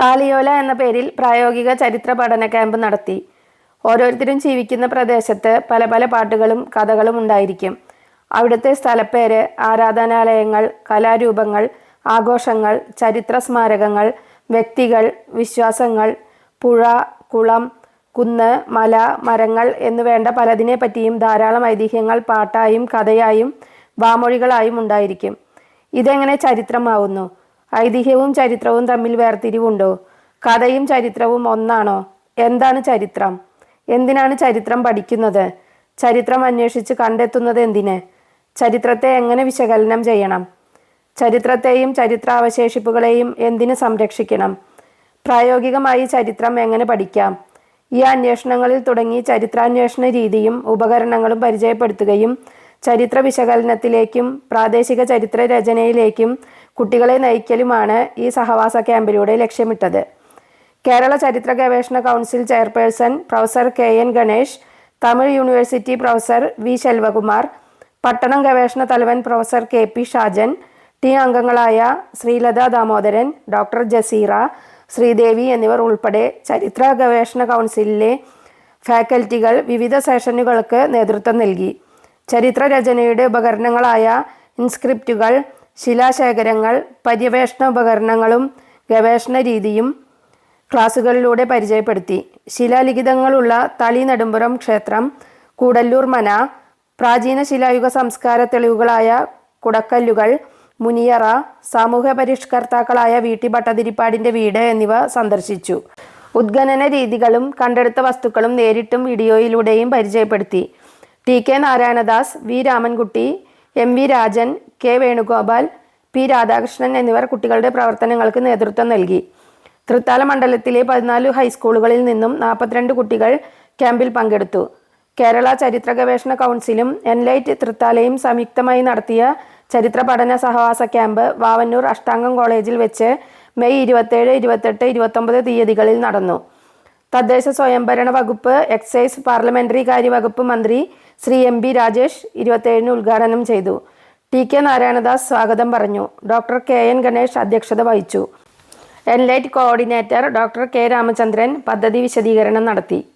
താലിയോല എന്ന പേരിൽ പ്രായോഗിക ചരിത്ര പഠന ക്യാമ്പ് നടത്തി. ഓരോരുത്തരും ജീവിക്കുന്ന പ്രദേശത്ത് പല പല പാട്ടുകളും കഥകളും ഉണ്ടായിരിക്കും. അവിടുത്തെ സ്ഥലപ്പേര് ആരാധനാലയങ്ങൾ കലാരൂപങ്ങൾ ആഘോഷങ്ങൾ ചരിത്ര സ്മാരകങ്ങൾ വ്യക്തികൾ വിശ്വാസങ്ങൾ പുഴ കുളം കുന്ന് മല മരങ്ങൾ എന്നുവേണ്ട പലതിനെ പറ്റിയും ധാരാളം ഐതിഹ്യങ്ങൾ പാട്ടായും കഥയായും വാമൊഴികളായും ഉണ്ടായിരിക്കും. ഇതെങ്ങനെ ചരിത്രമാവുന്നു? ഐതിഹ്യവും ചരിത്രവും തമ്മിൽ വേർതിരിവുണ്ടോ? കഥയും ചരിത്രവും ഒന്നാണോ? എന്താണ് ചരിത്രം? എന്തിനാണ് ചരിത്രം പഠിക്കുന്നത്? ചരിത്രം അന്വേഷിച്ച് കണ്ടെത്തുന്നത് എന്തിന്? ചരിത്രത്തെ എങ്ങനെ വിശകലനം ചെയ്യണം? ചരിത്രത്തെയും ചരിത്ര അവശേഷിപ്പുകളെയും എന്തിനു സംരക്ഷിക്കണം? പ്രായോഗികമായി ചരിത്രം എങ്ങനെ പഠിക്കാം? ഈ അന്വേഷണങ്ങളിൽ തുടങ്ങി ചരിത്രാന്വേഷണ രീതിയും ഉപകരണങ്ങളും പരിചയപ്പെടുത്തുകയും ചരിത്ര വിശകലനത്തിലേക്കും പ്രാദേശിക ചരിത്ര രചനയിലേക്കും കുട്ടികളെ നയിക്കലുമാണ് ഈ സഹവാസ ക്യാമ്പിലൂടെ ലക്ഷ്യമിട്ടത്. കേരള ചരിത്ര ഗവേഷണ council chairperson professor K N Ganesh Tamil university professor V Selvakumar Pattanam ഗവേഷണ തലവൻ professor K P Shajan team അംഗങ്ങളായ ശ്രീലത ദാമോദരൻ ഡോക്ടർ ജസീറ ശ്രീദേവി എന്നിവർ ഉൾപ്പെടെ ചരിത്ര ഗവേഷണ കൗൺസിലിലെ ഫാക്കൽറ്റികൾ വിവിധ സെഷനുകൾക്ക് നേതൃത്വം നൽകി. ചരിത്ര രചനയുടെ ഉപകരണങ്ങളായ ഇൻസ്ക്രിപ്റ്റുകൾ ശിലാശേഖരങ്ങൾ പര്യവേഷണ ഉപകരണങ്ങളും ഗവേഷണ രീതിയും ക്ലാസുകളിലൂടെ പരിചയപ്പെടുത്തി. ശിലാലിഖിതങ്ങളുള്ള തളി നെടുമ്പുറം ക്ഷേത്രം കൂടല്ലൂർ മന പ്രാചീന ശിലായുഗ സംസ്കാര തെളിവുകളായ കുടക്കല്ലുകൾ മുനിയറ സാമൂഹ്യ പരിഷ്കർത്താക്കളായ വീട്ടി ഭട്ടതിരിപ്പാടിന്റെ വീട് എന്നിവ സന്ദർശിച്ചു. ഉദ്ഖനന രീതികളും കണ്ടെടുത്ത വസ്തുക്കളും നേരിട്ടും വീഡിയോയിലൂടെയും പരിചയപ്പെടുത്തി. T K Narayanadas V Ramankutty M V Rajan K Venugopal P Radhakrishnan എന്നിവർ കുട്ടികളുടെ പ്രവർത്തനങ്ങൾക്ക് നേതൃത്വം നൽകി. തൃത്താല മണ്ഡലത്തിലെ പതിനാല് ഹൈസ്കൂളുകളിൽ നിന്നും നാൽപ്പത്തിരണ്ട് കുട്ടികൾ ക്യാമ്പിൽ പങ്കെടുത്തു. കേരള ചരിത്ര ഗവേഷണ കൗൺസിലും എൻലൈറ്റ് തൃത്താലയും സംയുക്തമായി നടത്തിയ ചരിത്ര പഠന സഹവാസ ക്യാമ്പ് വാവന്നൂർ അഷ്ടാംഗം കോളേജിൽ വെച്ച് മെയ് ഇരുപത്തേഴ് ഇരുപത്തെട്ട് ഇരുപത്തൊമ്പത് തീയതികളിൽ നടന്നു. തദ്ദേശ സ്വയംഭരണ വകുപ്പ് എക്സൈസ് പാർലമെന്ററി കാര്യ വകുപ്പ് മന്ത്രി ശ്രീ എം ബി രാജേഷ് ഇരുപത്തേഴിന് ഉദ്ഘാടനം ചെയ്തു. ടി കെ നാരായണദാസ് സ്വാഗതം പറഞ്ഞു. ഡോക്ടർ കെ എൻ ഗണേഷ് അധ്യക്ഷത വഹിച്ചു. Enlight coordinator doctor K Ramachandran പദ്ധതി വിശദീകരണം നടത്തി.